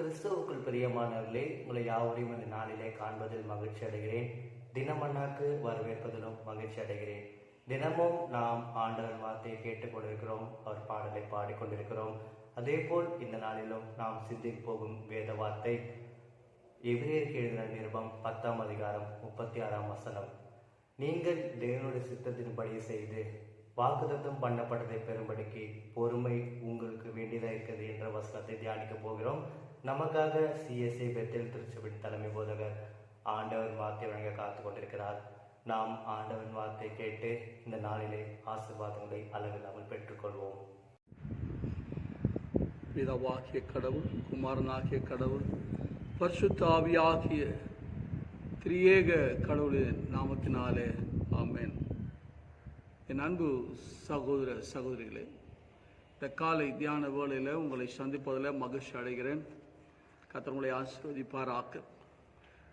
கிறிஸ்துவுக்குள் பிரியமானவர்களே உங்களை யாவரையும் இந்த நாளிலே காண்பதில் மகிழ்ச்சி அடைகிறேன். தினமன்னாக்கு வரவேற்பதிலும் மகிழ்ச்சி அடைகிறேன். தினமும் நாம் ஆண்டவர் வார்த்தையை கேட்டுக்கொண்டிருக்கிறோம் அவர் பாடலை பாடிக்கொண்டிருக்கிறோம். அதே போல் இந்த நாளிலும் நாம் சிந்தித்து போகும் வேத வார்த்தை எபிரேயருக்கு எழுதின நிருபம் பத்தாம் அதிகாரம் முப்பத்தி ஆறாம் வசனம். நீங்கள் தேவனுடைய சித்தத்தின்படி செய்து வாக்குதத்தம் பண்ணப்பட்டதை பெறும்படிக்கு பொறுமை உங்களுக்கு வேண்டியதாக இருக்கிறது என்ற வசனத்தை தியானிக்க போகிறோம். நமக்காக சிஎஸ்ஐ பெத்தேல் திருச்சபையின் தலைமை போதகர் ஆண்டவர் வார்த்தை வழங்க காத்து கொண்டிருக்கிறார். நாம் ஆண்டவன் வார்த்தை கேட்டு இந்த நாளிலே ஆசிர்வாதங்களை அளவில்லாமல் பெற்றுக்கொள்வோம். பிதாவாகிய கடவுள் குமாரனாகிய கடவுள் பரிசுத்தாவியாகிய திரியேக கடவுளின் நாமத்தினாலே ஆமேன். என் அன்பு சகோதர சகோதரிகளே இந்த காலை தியான வேளையில் உங்களை சந்திப்பதில் மகிழ்ச்சி அடைகிறேன். கர்த்தர் உங்களை ஆசீர்வதிப்பாராக்க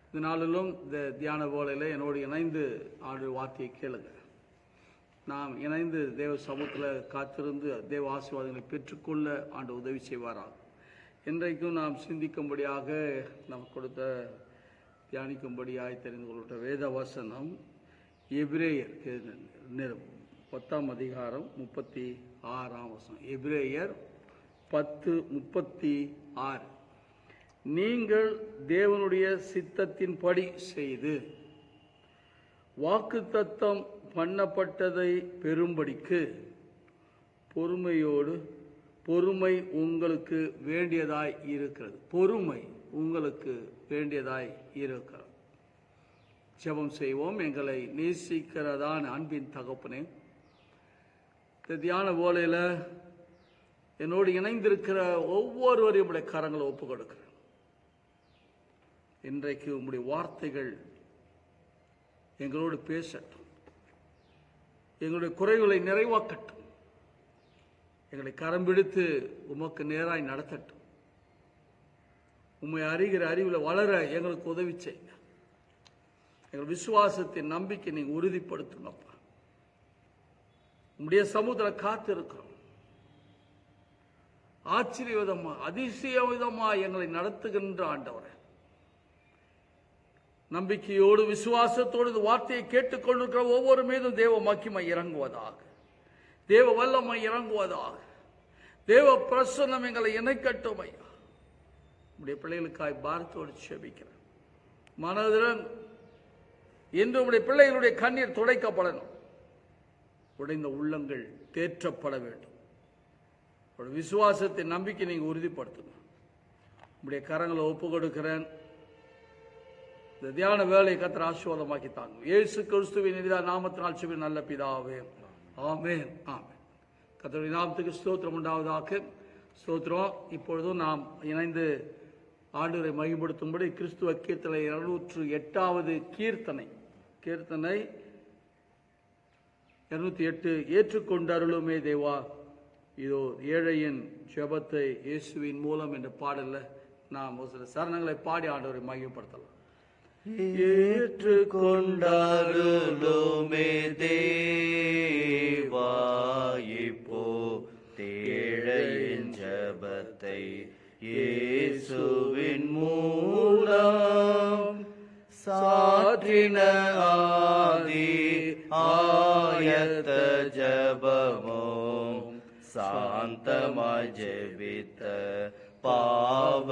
இந்த நாளிலும் இந்த தியான வேளையில் என்னோடு இணைந்து ஆண்டு வார்த்தையை கேளுங்க. நாம் இணைந்து தேவ சமூகத்தில் காத்திருந்து தேவ ஆசீர்வாதங்களை பெற்றுக்கொள்ள ஆண்டு உதவி செய்வாராம் இன்றைக்கும் நாம் சிந்திக்கும்படியாக நாம் கொடுத்த தியானிக்கும்படியாய் தெரிந்து கொள்கிற வேத வசனம் எபிரேயர் பத்தாம் அதிகாரம் முப்பத்தி ஆறாம் வசனம். எபிரேயர் பத்து முப்பத்தி ஆறு. நீங்கள் தேவனுடைய சித்தத்தின்படி செய்து வாக்குத்தத்தம் பண்ணப்பட்டதை பெறும்படிக்கு பொறுமையோடு பொறுமை உங்களுக்கு வேண்டியதாய் இருக்கிறது. பொறுமை உங்களுக்கு வேண்டியதாய் இருக்கிறது. ஜெபம் செய்வோம். எங்களை நேசிக்கிறதான அன்பின் தகப்பனே இந்த தியான வேளையில் என்னோடு இணைந்திருக்கிற ஒவ்வொருவரையும் உடைய கரங்களை ஒப்பு கொடுக்கிறேன் இன்றைக்கு உங்களுடைய வார்த்தைகள் எங்களோடு பேசட்டும். எங்களுடைய குறைகளை நிறைவாக்கட்டும். எங்களை கரம் பிடித்து உமக்கு நேராய் நடத்தட்டும். உண்மை அறிகிற அறிவில் வளர எங்களுக்கு உதவி செய்யுங்க. எங்கள் விசுவாசத்தின் நம்பிக்கை நீங்கள் உறுதிப்படுத்தணும்ப்பா உங்களுடைய சமுதிர காத்து இருக்கிறோம் ஆச்சரிய விதமாக அதிசய விதமா எங்களை நடத்துகின்ற ஆண்டவரை. நம்பிக்கையோடு விசுவாசத்தோடு இந்த வார்த்தையை கேட்டுக்கொண்டிருக்கிற ஒவ்வொரு மீதும் தேவ மக்கிமை இறங்குவதாக. தேவ வல்லமை இறங்குவதாக. தேவ பிரசன்னம் எங்களை இணைக்கட்டும் ஐயா. உடைய பிள்ளைகளுக்காய் பாரத்தோடு செபிக்கிறேன். மனதிறன் என்று உடைய பிள்ளைகளுடைய கண்ணீர் துடைக்கப்படணும். உடைந்த உள்ளங்கள் தேற்றப்பட வேண்டும். ஒரு நம்பிக்கை நீங்கள் உறுதிப்படுத்தணும். உடைய கரங்களை ஒப்பு கொடுக்கிறேன் இந்த தியான வேலை கத்திர ஆசீர்வாதமாக்கி தாங்க இயேசு கிறிஸ்துவின் எதிராக நாமத்தினால் சிவன் நல்ல பிதாவே. ஆமேன் ஆமேன். கத்தருடைய நாமத்துக்கு ஸ்தோத்திரம் உண்டாவதாக. ஸ்தோத்திரம். இப்பொழுதும் நாம் இணைந்து ஆண்டுரை மகிழ்படுத்தும்படி கிறிஸ்துவ கீர்த்தனை இருநூற்று எட்டாவது கீர்த்தனை கீர்த்தனை இருநூத்தி எட்டு. ஏற்றுக்கொண்டு அருளுமே தேவா. இதோ ஏழையின் ஜெபத்தை இயேசுவின் மூலம் என்ற பாடல்ல நாம் ஒரு சில சரணங்களை பாடி ஆண்டவரை மகிழ்படுத்தலாம் ஏற்றுக்கொண்டாருளுமே தேவா தேவாயிப்போ தேழையின் ஜபத்தை இயேசுவின் மூலம் சாற்றின ஆதி ஆயத்த ஜபமும் சாந்தமாய் ஜெபித்த பாவ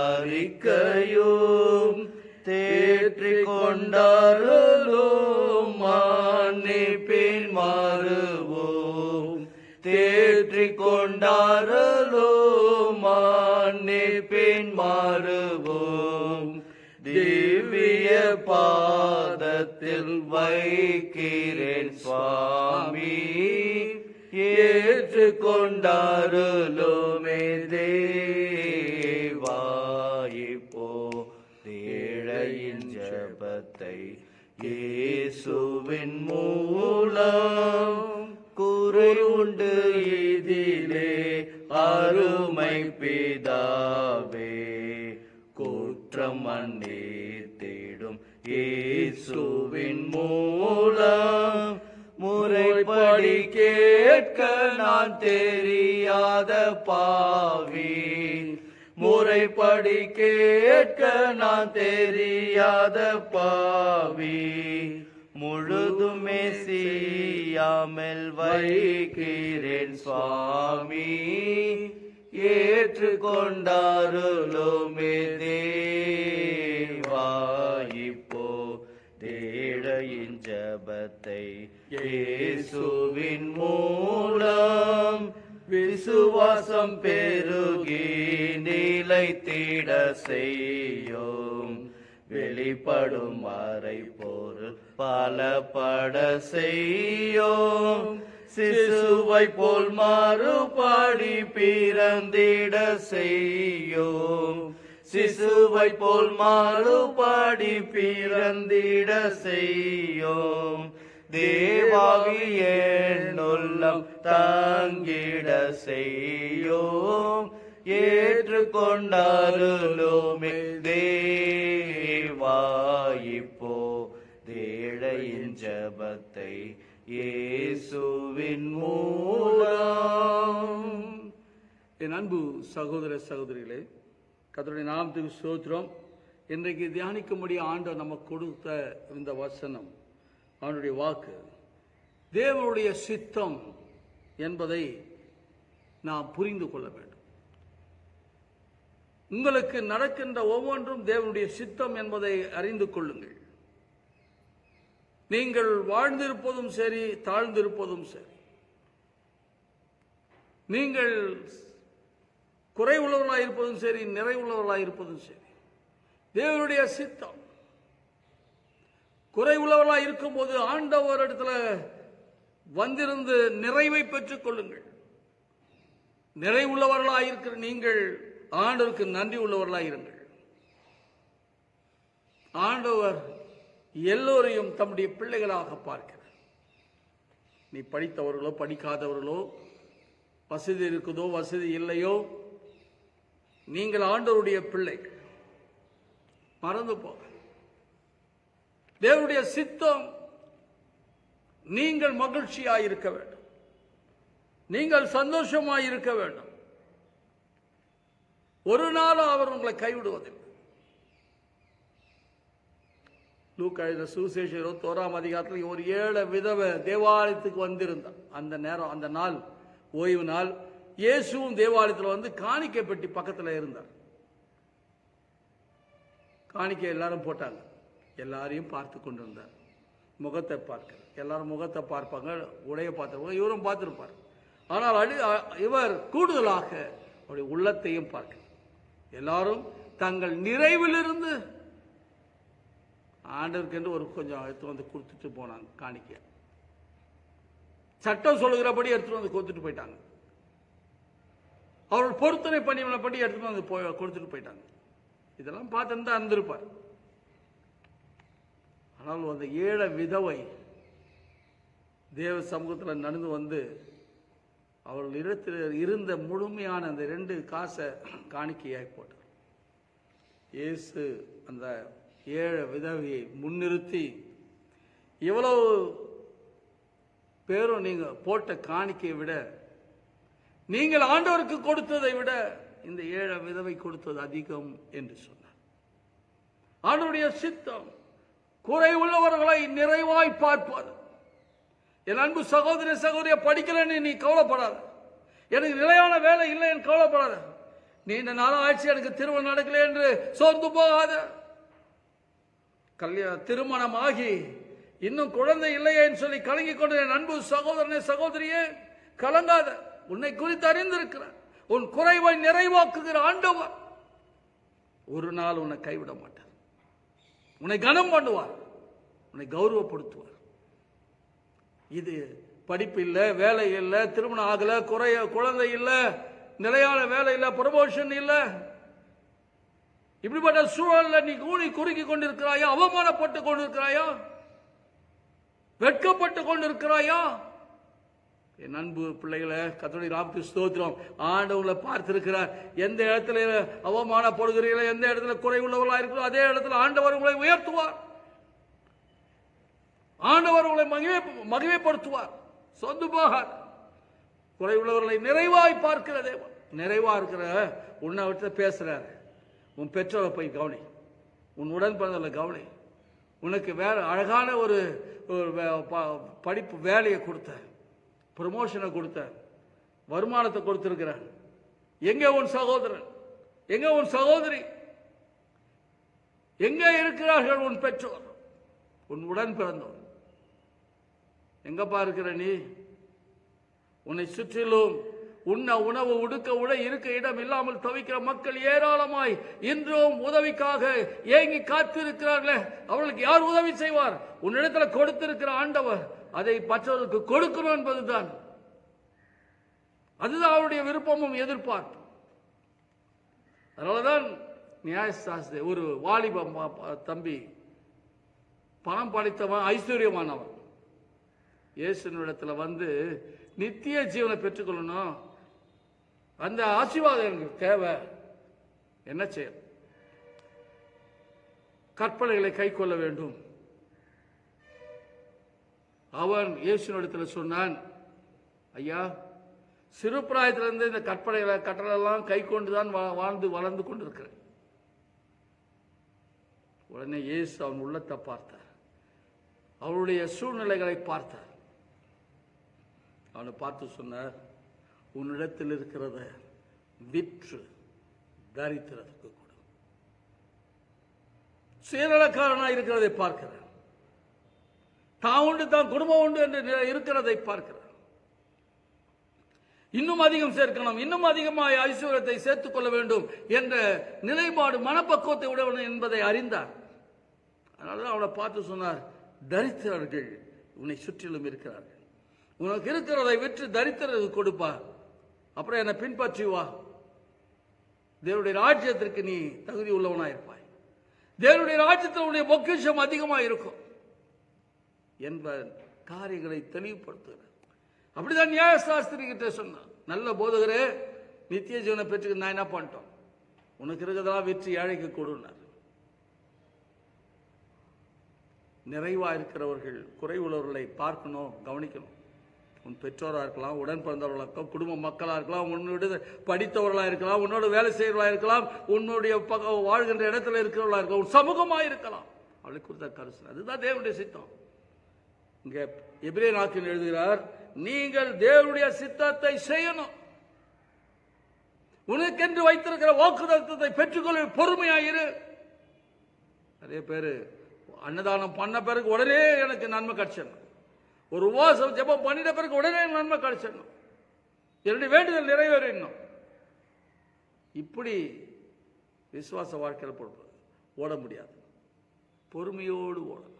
அறிக்கையும் தேற்றிக் கொண்டாருளும் மன்னிப்பின் மாறுவோம். தேற்றிக் கொண்டாருளும் மன்னிப்பின் மாறுவோம். திவ்ய பாதத்தில் வைக்கிறேன் சுவாமி. ஏற்றுக்கொண்டாருளுமே தேவ இயேசுவின் மூலம் குறை உண்டு இதிலே அருமை பிதாவே. குற்றம் மன்னித்திடும் இயேசுவின் மூலம் முறைப்படி கேட்க நான் தெரியாத பாவி. முறைப்படி கேட்க நான் தெரியாத பாவி. முழுதுமே செய்யாமல் வைக்கிறேன் சுவாமி. ஏற்று தேவா. தேவாயிப்போ தேடையின் ஜபத்தை இயேசுவின் மூலம் விசுவாசம் பெருகி நிலைத்திட செய்யும். வெளிப்படும் அறை பொருள் பல பட செய்யோம் சிசுவை போல் மாறுபாடி பிறந்திட செய்யோம் சிசுவை போல் மாறுபாடி பிறந்திட செய்யோம் தேவாவி என்னுள்ளம் தாங்கிட செய்யோம் ஏற்றுக்கொண்டாருலோமே தேவா இயேசுவின் மூலம். என் அன்பு சகோதர சகோதரிகளே கர்த்தருடைய நாமத்துக்கு ஸ்தோத்திரம். இன்றைக்கு தியானிக்கும்படி ஆண்டவர் நமக்கு கொடுத்த இந்த வசனம் அவனுடைய வாக்கு. தேவனுடைய சித்தம் என்பதை நாம் புரிந்து கொள்ள வேண்டும். உங்களுக்கு நடக்கின்ற ஒவ்வொன்றும் தேவனுடைய சித்தம் என்பதை அறிந்து கொள்ளுங்கள். நீங்கள் வாழ்ந்திருப்பதும் சரி தாழ்ந்திருப்பதும் சரி. நீங்கள் குறை உள்ளவர்களாக இருப்பதும் சரி நிறைவுள்ளவர்களாக இருப்பதும் சரி. தேவனுடைய சித்தம். குறை உள்ளவர்களாக இருக்கும்போது ஆண்டவர் இடத்துல வந்திருந்து நிறைவை பெற்றுக் கொள்ளுங்கள். நிறை உள்ளவர்களாக இருக்கிற நீங்கள் ஆண்டவருக்கு நன்றி உள்ளவர்களாக இருங்கள் ஆண்டவர் எல்லோரையும் தம்முடைய பிள்ளைகளாக பார்க்கிறார் நீ படித்தவர்களோ படிக்காதவர்களோ வசதி இருக்குதோ வசதி இல்லையோ நீங்கள் ஆண்டவருடைய பிள்ளை. மறந்து போக தேவனுடைய சித்தம் நீங்கள் மகிழ்ச்சியாக இருக்க வேண்டும். நீங்கள் சந்தோஷமாக இருக்க வேண்டும். ஒரு நாளும் அவர் உங்களை கைவிடுவதில்லை. லூக்கா எழுதின சுவிசேஷம் இருபத்தோராம் அதிகாரத்தில் ஒரு ஏழை விதவை தேவாலயத்துக்கு வந்திருந்தார் அந்த நேரம் அந்த நாள் ஓய்வு நாள். இயேசுவும் தேவாலயத்தில் வந்து காணிக்கை பெட்டி பக்கத்தில் இருந்தார். காணிக்கை எல்லாரும் போட்டாங்க. எல்லாரையும் பார்த்து கொண்டிருந்தார். முகத்தை பார்க்க எல்லாரும் முகத்தை பார்ப்பாங்க உடைய பார்த்துருப்பாங்க இவரும் பார்த்துருப்பார். ஆனால் அடி இவர் கூடுதலாக அவருடைய உள்ளத்தையும் பார்க்க. எல்லாரும் தங்கள் நிறைவிலிருந்து ஆண்டவருக்கென்று ஒரு கொஞ்சம் எடுத்து வந்து கொடுத்துட்டு போனாங்க காணிக்க. சட்டம் சொல்லுகிறபடி எடுத்துட்டு வந்து கொடுத்துட்டு போயிட்டாங்க. அவர்கள் பொருத்தனை பண்ணி படி எடுத்துட்டு வந்து போய் கொடுத்துட்டு போயிட்டாங்க. இதெல்லாம் பார்த்துருந்தா தான் இருந்திருப்பார். ஆனால் அந்த ஏழை விதவை தேவ சமூகத்தில் நடந்து வந்து அவர்கள் இடத்தில் இருந்த முழுமையான அந்த ரெண்டு காசை காணிக்கையாய் போட்டார். இயேசு அந்த ஏழை விதவையை முன்னிறுத்தி இவ்வளவு பேரும் நீங்கள் போட்ட காணிக்கையை விட நீங்கள் ஆண்டவருக்கு கொடுத்ததை விட இந்த ஏழை விதவை கொடுத்தது அதிகம் என்று சொன்னார். ஆண்டவருடைய சித்தம் குறை உள்ளவர்களை நிறைவாய் பார்ப்பார். என் அன்பு சகோதரி சகோதரிய படிக்கிறேன்னு நீ கவலைப்படாத. எனக்கு நிலையான வேலை இல்லை என்று கவலைப்படாத. நீண்ட நாளாக ஆட்சி எனக்கு திருமணம் நடக்கல என்று சோர்ந்து போகாத. கல்யாண திருமணம் ஆகி இன்னும் குழந்தை இல்லையேன்னு சொல்லி கலங்கி கொண்ட என் அன்பு சகோதரனே சகோதரியே கலங்காத. உன்னை குறித்து அறிந்திருக்கிறார். உன் குறைவை நிறைவாக்குகிற ஆண்டவர். ஒரு நாள் உன்னை கைவிட மாட்டார். உன்னை கனம் பண்ணுவார். உன்னை கௌரவப்படுத்துவார். இது படிப்பு இல்லை வேலை இல்லை திருமணம் ஆகல குறைய குழந்தை இல்லை நிலையான வேலை இல்லை ப்ரமோஷன் இல்லை. இப்படிப்பட்ட சூழலில் நீ கூணி குறுக்கி கொண்டிருக்கிறாயா? அவமானப்பட்டு கொண்டிருக்கிறாயா? வெட்கப்பட்டு கொண்டிருக்கிறாயா? என் அன்பு பிள்ளைகளை கத்தோடைய ராமத்து ஸ்தோத்திரம். ஆண்டவங்களை பார்த்திருக்கிறார். எந்த இடத்துல அவமானப்படுகிறீர்களோ எந்த இடத்துல குறை உள்ளவர்களா இருக்கிறோ அதே இடத்துல ஆண்டவர் உங்களை உயர்த்துவார். ஆண்டவர் உங்களை மகிமை மகிமைப்படுத்துவார். சொந்தமாக. குறை உள்ளவர்களை நிறைவாய் பார்க்கிற தேவன். நிறைவா இருக்கிற உன்னை விட்டு பேசுறாரு. உன் பெற்றோரை போய் கவனி. உன் உடன் பிறந்தவர்களை கவனி. உனக்கு வேற அழகான ஒரு ப- படிப்பு வேலையை கொடுத்த ப்ரமோஷனை கொடுத்த வருமானத்தை கொடுத்துருக்கிறான் எங்கே உன் சகோதரன்? எங்கே உன் சகோதரி? எங்கே இருக்கிறார்கள் உன் பெற்றோர்? உன் உடன் பிறந்தோர் எங்கப்பா இருக்கிற நீ? உன்னை சுற்றிலும் உண்ண உணவு உடுக்க உட இருக்க இடம் இல்லாமல் தவிக்கிற மக்கள் ஏராளமாய் இன்றும் உதவிக்காக ஏங்கி காத்திருக்கிறார்களே. அவர்களுக்கு யார் உதவி செய்வார்? உன்னிடத்தில் கொடுத்திருக்கிற ஆண்டவர் அதை மற்றவர்களுக்கு கொடுக்கணும் என்பதுதான். அதுதான் அவருடைய விருப்பமும் எதிர்பார்ப்பு அதனாலதான் நியாயசாஸ்திரி ஒரு வாலிப தம்பி பணம் படைத்தவன் ஐஸ்வர்யமானவன். இயேசுனிடத்தில் வந்து நித்திய ஜீவனை பெற்றுக்கொள்ளணும். அந்த ஆசீர்வாதம் எனக்கு தேவை என்ன செய்ய கற்பனைகளை கை கொள்ள வேண்டும். அவன் இயேசுனிடத்தில் சொன்னான் ஐயா சிறு பிராயத்திலிருந்து இந்த கற்பனைகளை கட்டளெல்லாம் கை கொண்டுதான் வா- வாழ்ந்து வளர்ந்து கொண்டிருக்கிறேன். உடனே இயேசு அவன் உள்ளத்தை பார்த்தார். அவருடைய சூழ்நிலைகளை பார்த்தார். அவனை பார்த்து சொன்னார் உன்னிடத்தில் இருக்கிறத விற்று தரித்திரத்துக்கு கொடு. சீரழக்காரனாக இருக்கிறதை பார்க்கிறேன். தான் உண்டு தான் குடும்பம் உண்டு என்று இருக்கிறதை பார்க்கிறார் இன்னும் அதிகம் சேர்க்கணும் இன்னும் அதிகமாக ஐஸ்வர்யத்தை சேர்த்துக் கொள்ள வேண்டும் என்ற நிலைப்பாடு மனப்பக்குவத்தை உடையவன் என்பதை அறிந்தார். அதனால அவனை பார்த்து சொன்னார் தரித்திரர்கள் உன்னை சுற்றிலும் இருக்கிறார்கள். உனக்கு இருக்கிறதை விற்று தரித்திரருக்கு கொடுப்பார். அப்புறம் என்னை பின்பற்றி வா. தேவனுடைய ராஜ்யத்திற்கு நீ தகுதி உள்ளவனா இருப்பாய் தேவனுடைய ராஜ்யத்தில் உன்னுடைய பொக்கிஷம் அதிகமாக இருக்கும் என்ப காரியங்களை தெளிவுபடுத்துகிறார் அப்படிதான் நியாயசாஸ்திரி கிட்ட சொன்னான். நல்ல போதகரே நித்திய ஜீவனை பெற்றுக்க நான் என்ன பண்ணிட்டோம்? உனக்கு இருக்கிறதெல்லாம் வெற்றி ஏழைக்கு கொடுனார் நிறைவா இருக்கிறவர்கள் குறைவுள்ளவர்களை பார்க்கணும் கவனிக்கணும். உன் பெற்றோராக இருக்கலாம் உடன் பிறந்தவர்களாக இருக்கலாம் குடும்ப மக்களாக இருக்கலாம் உன்னுடைய படித்தவர்களாக இருக்கலாம் உன்னோட வேலை செய்கிறவர்களாக இருக்கலாம் உன்னுடைய பக வாழ்கின்ற இடத்துல இருக்கிறவர்களா இருக்கலாம் உன் சமூகமாக இருக்கலாம். அவளை கொடுத்த கருசு. அதுதான் தேவனுடைய சித்தம். இங்கே எபிரே நாக்கின் எழுதுகிறார் நீங்கள் தேவனுடைய சித்தத்தை செய்யணும். உனக்கென்று வைத்திருக்கிற வாக்குதத்தத்தை பெற்றுக்கொள்ள பொறுமையாயிரு நிறைய பேர் அன்னதானம் பண்ண பிறகு உடனே எனக்கு நன்மை கிடைச்சிடணும். ஒரு உபவாசம் ஜெபம் பண்ணிட்ட பிறகு உடனே நன்மை கிடைச்சிடணும் என்னுடைய வேண்டுதல் நிறைவேறணும் இப்படி விசுவாச வாழ்க்கையில் போடுறது. ஓட முடியாது. பொறுமையோடு ஓடணும்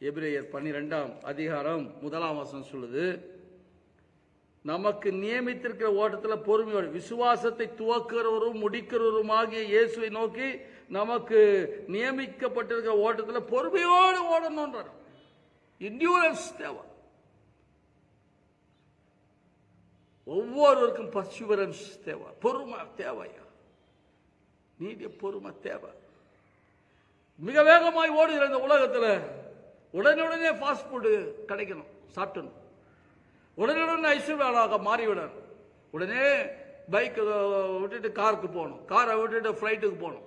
எபிரேயர் பன்னிரெண்டாம் அதிகாரம் முதலாம் வசனம் சொல்லுது நமக்கு நியமித்திருக்கிற ஓட்டத்தில் பொறுமையோடு விசுவாசத்தை துவக்கிறவரும் முடிக்கிறவரும் ஆகிய இயேசுவை நோக்கி நமக்கு நியமிக்கப்பட்டிருக்கிற ஓட்டத்தில் பொறுமையோடு ஓடணுன்றார் இன்டியூரன்ஸ் தேவை. ஒவ்வொருவருக்கும் பர்சுவரன்ஸ் தேவை. பொறுமை தேவையா நீடிய பொறுமை தேவை. மிக வேகமாய் ஓடுகிற இந்த உலகத்தில் உடனுடனே ஃபாஸ்ட் ஃபுட்டு கிடைக்கணும் சாப்பிட்டணும் உடனுடனே ஐஸ்வர்யாளாக மாறிவிடணும். உடனே பைக் விட்டுட்டு காருக்கு போகணும். காரை விட்டுட்டு ஃப்ளைட்டுக்கு போகணும்.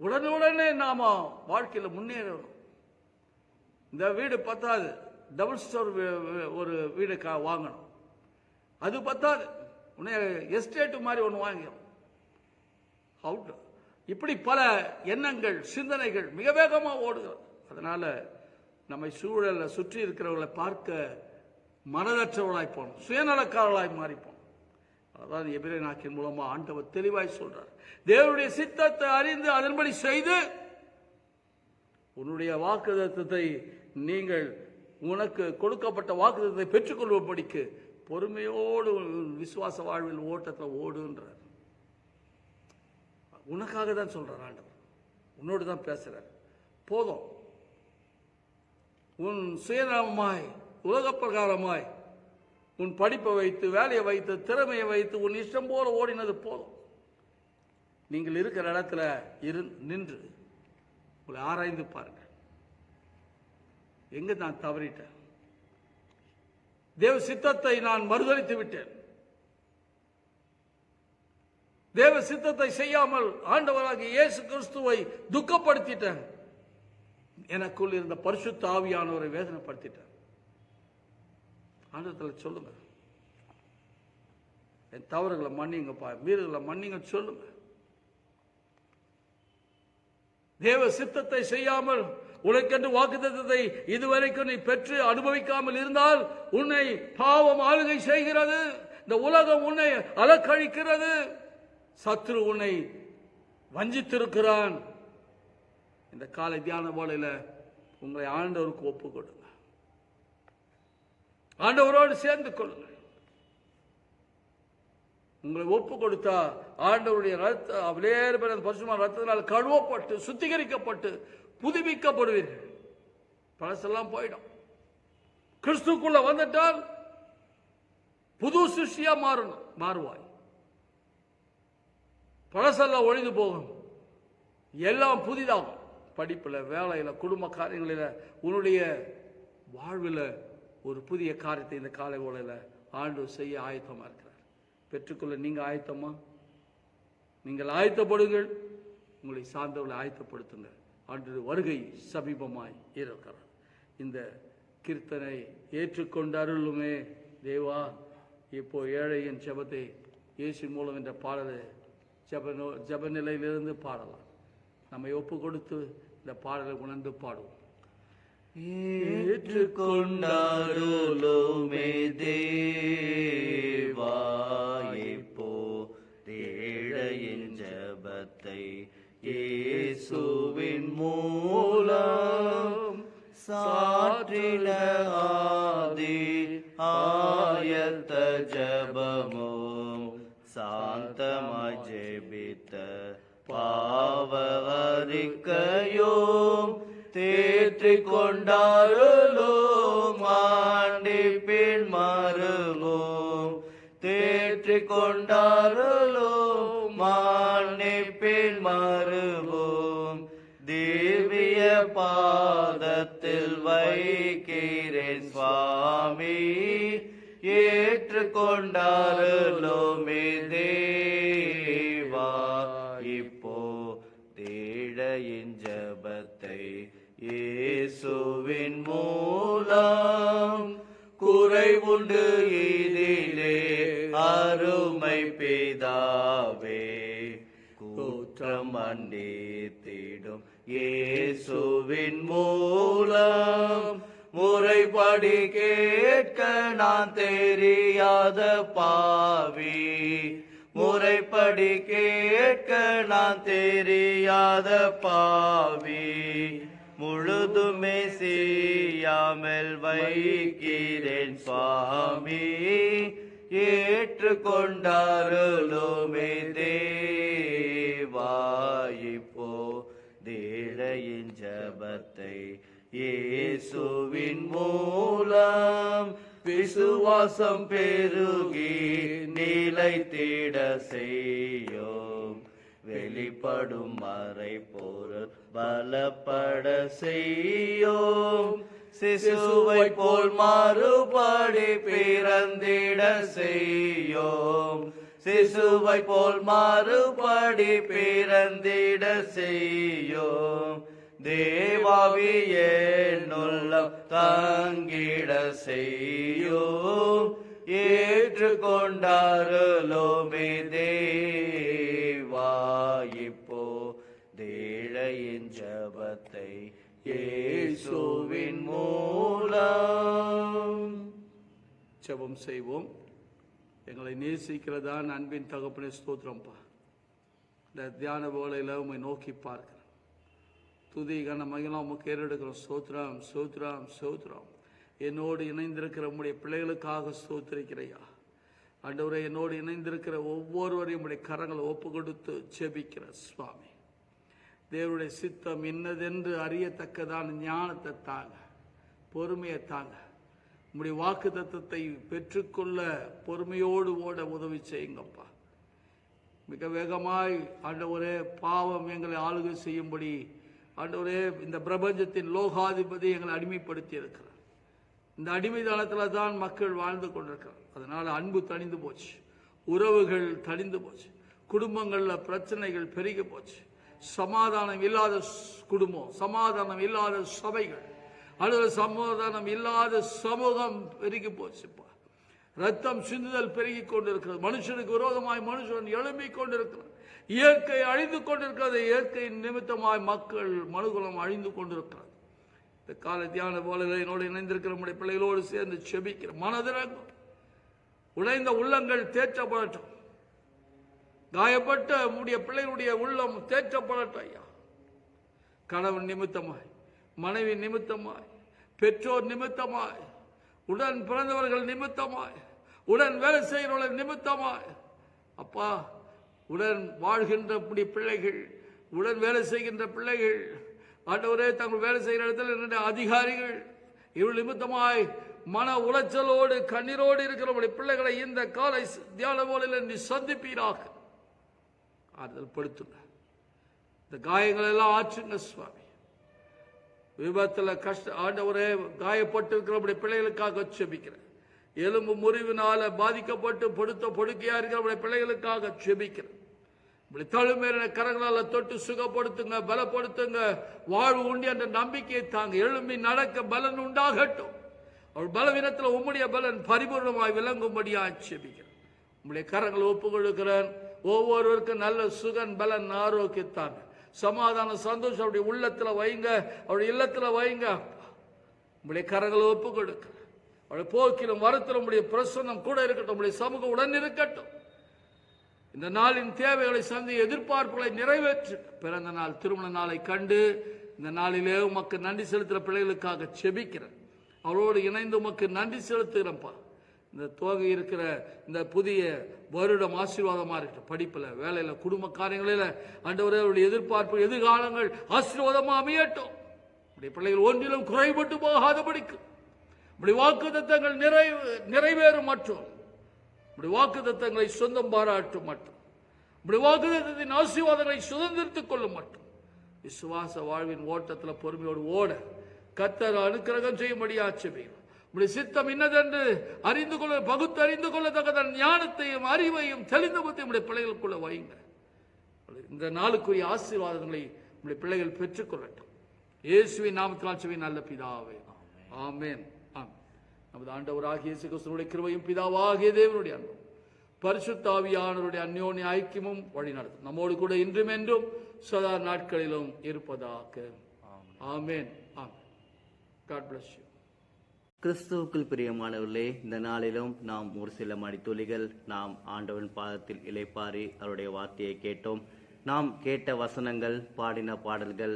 உடனுடனே நாம வாழ்க்கையில் முன்னேறணும். இந்த வீடு பத்தாது. டபுள் ஸ்டோர் ஒரு வீடு கா- வாங்கணும். அது பத்தாது. உடனே எஸ்டேட்டு மாதிரி ஒன்று வாங்கிடும் அவுட். இப்படி பல எண்ணங்கள் சிந்தனைகள் மிக வேகமாக ஓடுகிறது அதனால் நம்மை சூழலை சுற்றி இருக்கிறவர்களை பார்க்க மனதற்றவர்களாய் போனோம் சுயநலக்காரர்களாய் மாறிப்போம். அதான் எபிரே நாக்கின் மூலமா ஆண்டவர் தெளிவாய் சொல்றார். தேவனுடைய சித்தத்தை அறிந்து அதன்படி செய்து உன்னுடைய வாக்குதத்தத்தை நீங்கள் உனக்கு கொடுக்கப்பட்ட வாக்குதத்தை பெற்றுக்கொள்வபடிக்கு பொறுமையோடு விசுவாச வாழ்வில் ஓட்டத்தில் ஓடுன்றார். உனக்காக தான் சொல்றார் ஆண்டவர். உன்னோடு தான் பேசுகிறார் போதும். உன் சுயநலமாய் உலக பிரகாரமாய் உன் படிப்பை வைத்து வேலையை வைத்து திறமையை வைத்து உன் இஷ்டம் போல ஓடினது போதும். நீங்கள் இருக்கிற இடத்துல இரு நின்று உங்களை ஆராய்ந்து பாருங்க எங்க நான் தவறிட்டேன்? தேவ சித்தத்தை நான் மறுதளித்து விட்டேன். தேவ சித்தத்தை செய்யாமல் ஆண்டவராக இயேசு கிறிஸ்துவை துக்கப்படுத்திட்டேன். எனக்குள் இருந்த பரிசுத்த ஆவியானவரை வேதனைப்படுத்திட்டேன். ஆண்டத்தில் சொல்லுங்க. என் தவறுகளை மன்னிங்கப்பா மீறுகளை மன்னிங்க சொல்லுங்க. தேவ சித்தத்தை செய்யாமல் உனக்கென்று வாக்குத்தத்தத்தை இதுவரைக்கும் நீ பெற்று அனுபவிக்காமல் இருந்தால் உன்னை பாவம் ஆளுகை செய்கிறது. இந்த உலகம் உன்னை அலக்கழிக்கிறது. சத்ரு உன்னை வஞ்சித்திருக்கிறான். இந்த காலை தியான போலையில் உங்களை ஆண்டவருக்கு ஒப்பு கொடுங்க ஆண்டவரோடு சேர்ந்து கொள்ளுங்கள். உங்களை ஒப்பு கொடுத்தா ஆண்டவருடைய ரத்த அவளேறு பேர் பரிசுமான ரத்தத்தினால் கழுவப்பட்டு சுத்திகரிக்கப்பட்டு புதுப்பிக்கப்படுவீர்கள். பழசெல்லாம் போயிடும். கிறிஸ்துக்குள்ள வந்துட்டால் புது சிருஷ்டியா மாறணும் மாறுவாய். பழசெல்லாம் ஒழிந்து போகும். எல்லாம் புதிதாகும். படிப்பில் வேலையில் குடும்ப காரியங்களில் உன்னுடைய வாழ்வில் ஒரு புதிய காரியத்தை இந்த காலை ஓலையில் ஆண்டு செய்ய ஆயத்தமாக இருக்கிறார். பெற்றுக்கொள்ள நீங்கள் ஆயத்தமா? நீங்கள் ஆயத்தப்படுங்கள். உங்களை சார்ந்தவர்களை ஆயத்தப்படுத்துங்க. ஆண்டு வருகை சமீபமாய் இருக்கிறார். இந்த கீர்த்தனை ஏற்றுக்கொண்டு அருளுமே. தேவா இப்போ ஏழையின் ஜபத்தை இயேசு மூலம் என்ற பாடலை ஜப ஜப நிலையிலிருந்து பாடலாம். நம்மை ஒப்பு கொடுத்து இந்த பாடலை உணர்ந்து பாடுவோம். ஏற்றுக்கொண்டாருளுமே தேவாயப்போ தேழையின் ஜபத்தை இயேசுவின் மூலம் சாற்றின ஆதி ஆயத்த ஜபமோ சாந்தமாய் ஜெபித்த பாவ அறிக்கையும் தேற்றிக் கொண்டாருளும் ஆண்டிப்பின் பின் மருளும். தேற்றிக் கொண்டாருளும் ஆண்டி பின் மருளும். திவ்ய பாதத்தில் வைக்கிறேன் சுவாமி. ஏற்றுக்கொண்டாருளோமே தேவா இயேசுவின் மூலம் குறைவுண்டு இதிலே அருமை பிதாவே. கூற்றம் மன்னித்திடும் இயேசுவின் மூலம் முறைப்படி கேட்க நான் தெரியாத பாவி. முறைப்படி கேட்க நான் தெரியாத பாவி. முழுதுமே செய்யாமல் வைக்கிறேன் சுவாமி. ஏற்றுக்கொண்டாருளுமே தேவா. இப்போ தேழையின் ஜபத்தை இயேசுவின் மூலம் விசுவாசம் பெருகி நிலைத்திட செய்யும். வெளிப்படும் மறை பொருள் பலப்பட செய்யோம். சிசுவை போல் மாறுபடி பிறந்திட செய்யோம். சிசுவை போல் மாறுபடி பிறந்திட செய்யோம். தேவாவியே நுள்ளம் தங்கிட செய்யோம். ஏற்றுக்கொண்டாருலோமே தேவா இயேசுவின் மூலம். ஜெபம் செய்வோம். எங்களை நேசிக்கிறதான் அன்பின் தகப்பனே ஸ்தோத்திரம்ப்பா இந்த தியான வேளையில் உண்மை நோக்கி பார்க்கிறேன் துதி கன மகிழம் உமக்கு ஏறெடுக்கிறோம். சோத்ராம் சோத்ராம் சோத்ராம் என்னோடு இணைந்திருக்கிற உடைய பிள்ளைகளுக்காக ஸ்தோத்திரிக்கிறையா. அண்டவரை என்னோடு இணைந்திருக்கிற ஒவ்வொருவரையும் உடைய கரங்களை ஒப்பு கொடுத்து ஜெபிக்கிற சுவாமி. தேவனுடைய சித்தம் இன்னதென்று அறியத்தக்கதான ஞானத்தை தாங்க பொறுமையை தாங்க உம்முடைய வாக்கு தத்துவத்தை பெற்றுக்கொள்ள பொறுமையோடு ஓட உதவி செய்யுங்கப்பா. மிக வேகமாய் ஆண்டவரே பாவம் எங்களை ஆளுகை செய்யும்படி ஆண்டவரே இந்த பிரபஞ்சத்தின் லோகாதிபதி எங்களை அடிமைப்படுத்தி இருக்கிறார் இந்த அடிமைதளத்தில் தான் மக்கள் வாழ்ந்து கொண்டிருக்கிறார். அதனால் அன்பு தணிந்து போச்சு உறவுகள் தணிந்து போச்சு குடும்பங்களில் பிரச்சனைகள் பெருகி போச்சு. சமாதானம் இல்லாத குடும்பம் சமாதானம் இல்லாத சபைகள் அல்லது சமாதானம் இல்லாத சமூகம் பெருகி போச்சுப்பா. ரத்தம் சிந்துதல் பெருகி கொண்டிருக்கிறது. மனுஷனுக்கு விரோதமாய் மனுஷன் எழும்பிக் கொண்டிருக்கிறான். இயற்கை அழிந்து கொண்டிருக்கிறது. இயற்கையின் நிமித்தமாய் மக்கள் மனுகுலம் அழிந்து கொண்டிருக்கிறது இந்த கால தியான போலகளோடு இணைந்திருக்கிற நம்முடைய பிள்ளைகளோடு சேர்ந்து செபிக்கிற மனதிறங்கும். உடைந்த உள்ளங்கள் தேற்றப்படட்டும். காயப்பட்ட நம்முடைய பிள்ளைகளுடைய உள்ளம் தேற்றப்படட்டும் ஐயா கணவன் நிமித்தமாய் மனைவி நிமித்தமாய் பெற்றோர் நிமித்தமாய் உடன் பிறந்தவர்கள் நிமித்தமாய் உடன் வேலை செய்கிறவர்கள் நிமித்தமாய். அப்பா உடன் வாழ்கின்ற இப்படி பிள்ளைகள் உடன் வேலை செய்கின்ற பிள்ளைகள் ஆண்டவரே தங்கள் வேலை செய்கிற இடத்துல இருந்த அதிகாரிகள் இவள் நிமித்தமாய் மன உளைச்சலோடு கண்ணீரோடு இருக்கிற பிள்ளைகளை இந்த காலை தியான போலில் நீ சந்திப்பீராக. ஆறுதல் படுத்துங்க. இந்த காயங்கள் எல்லாம் ஆற்றுங்க சுவாமி. விபத்தில் கஷ்ட ஆண்டவரே காயப்பட்டிருக்கிற நம்முடைய பிள்ளைகளுக்காக செபிக்கிறேன். எலும்பு முறிவினால பாதிக்கப்பட்டு படுத்த படுக்கையா இருக்கிற நம்முடைய பிள்ளைகளுக்காக செபிக்கிறேன். இப்படி தழுமேறின கரங்களால் தொட்டு சுகப்படுத்துங்க பலப்படுத்துங்க. வாழ்வு உண்டு என்ற நம்பிக்கையை தாங்க. எழும்பி நடக்க பலன் உண்டாகட்டும். அவள் பலவீனத்தில் உம்முடைய பலன் பரிபூர்ணமாய் விளங்கும்படியாக செபிக்கிறேன். உம்முடைய கரங்களை ஒப்பு கொடுக்கிறேன் ஒவ்வொருவருக்கும் நல்ல சுகன் பலன் ஆரோக்கியத்தாங்க சமாதான சந்தோஷம். அப்படி உள்ளத்துல வைங்க. அவருடைய இல்லத்துல வைங்க. உங்களுடைய கரங்களை ஒப்பு கொடுக்க அவருடைய போக்கிலும் வரத்திலும் உங்களுடைய பிரசன்னம் கூட இருக்கட்டும். உங்களுடைய சமூகம் உடன் இருக்கட்டும். இந்த நாளின் தேவைகளை சந்தி எதிர்பார்ப்புகளை நிறைவேற்று. பிறந்த நாள் திருமண நாளை கண்டு இந்த நாளிலே உமக்கு நன்றி செலுத்துகிற பிள்ளைகளுக்காக செபிக்கிறேன். அவரோடு இணைந்து உமக்கு நன்றி செலுத்துகிறேன்ப்பா. இந்த தோகை இருக்கிற இந்த புதிய வருடம் ஆசீர்வாதமாக இருக்கட்டும். படிப்பில் வேலையில் குடும்ப காரியங்களில் ஆண்டவரே அவருடைய எதிர்பார்ப்பு எதிர்காலங்கள் ஆசீர்வாதமாக அமையட்டும். இப்படி பிள்ளைகள் ஒன்றிலும் குறைபட்டு போகாதபடிக்கு. இப்படி வாக்கு தத்தங்கள் நிறைவு நிறைவேறும் மற்றும் இப்படி வாக்கு தத்தங்களை சொந்தம் பாராட்டும் மட்டும் இப்படி வாக்கு தத்தத்தின் ஆசீர்வாதங்களை சுதந்திரித்துக் கொள்ளும் மட்டும் விசுவாச வாழ்வின் ஓட்டத்தில் பொறுமையோடு ஓட கத்தர் அனுக்கிரகம் செய்யும்படி செய்யும் உடைய சித்தம் இன்னதென்று அறிந்து கொள்ள பகுத்து அறிந்து கொள்ளத்தக்கத ஞானத்தையும் அறிவையும் தெளிந்த புத்தியும் உடைய பிள்ளைகளுக்குள்ள வைங்க இந்த நாளுக்குரிய ஆசீர்வாதங்களை உடைய பிள்ளைகள் பெற்றுக்கொள்ளட்டும். இயேசுவின் நாமத்தினால் செவி நல்ல பிதாவே. ஆமேன். ஆம் நமது ஆண்டவராகிய இயேசு கிறிஸ்துவுடைய கிருவையும் பிதாவாகிய தேவனுடைய அன்பும் பரிசுத்தாவியானவருடைய அந்யோன்ய ஐக்கியமும் வழி நடத்தும். நம்மோடு கூட இன்றும் என்றும் சதா நாட்களிலும் இருப்பதாக. ஆமேன். ஆமேன். காட் பிளஸ் யூ கிறிஸ்துவுக்குள் பிரியமானவர்களே இந்த நாளிலும் நாம் ஒரு சில மணித்துளிகள் நாம் ஆண்டவன் பாதத்தில் இலைப்பாரி அவருடைய வார்த்தையை கேட்டோம். நாம் கேட்ட வசனங்கள் பாடின பாடல்கள்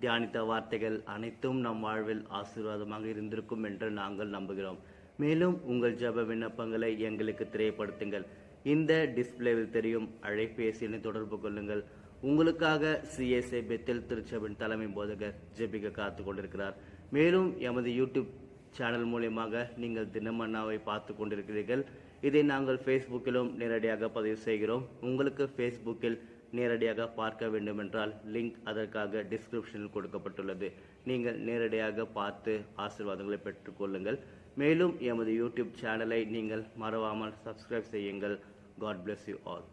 தியானித்த வார்த்தைகள் அனைத்தும் நம் வாழ்வில் ஆசீர்வாதமாக இருந்திருக்கும் என்று நாங்கள் நம்புகிறோம். மேலும் உங்கள் ஜெப விண்ணப்பங்களை எங்களுக்கு தெரியப்படுத்துங்கள் இந்த டிஸ்பிளேவில் தெரியும் அழைப்பேசி தொடர்பு கொள்ளுங்கள். உங்களுக்காக சிஎஸ்ஐ பெத்தில் திருச்சபின் தலைமை போதகர் ஜெபிக காத்து கொண்டிருக்கிறார். மேலும் எமது யூடியூப் சேனல் மூலியமாக நீங்கள் தினமன்னாவை பார்த்து கொண்டிருக்கிறீர்கள். இதை நாங்கள் ஃபேஸ்புக்கிலும் நேரடியாக பதிவு செய்கிறோம். உங்களுக்கு ஃபேஸ்புக்கில் நேரடியாக பார்க்க வேண்டுமென்றால் லிங்க் அதற்காக டிஸ்கிரிப்ஷனில் கொடுக்கப்பட்டுள்ளது. நீங்கள் நேரடியாக பார்த்து ஆசீர்வாதங்களை பெற்றுக்கொள்ளுங்கள் மேலும் எமது யூடியூப் சேனலை நீங்கள் மறவாமல் சப்ஸ்கிரைப் செய்யுங்கள். God bless you all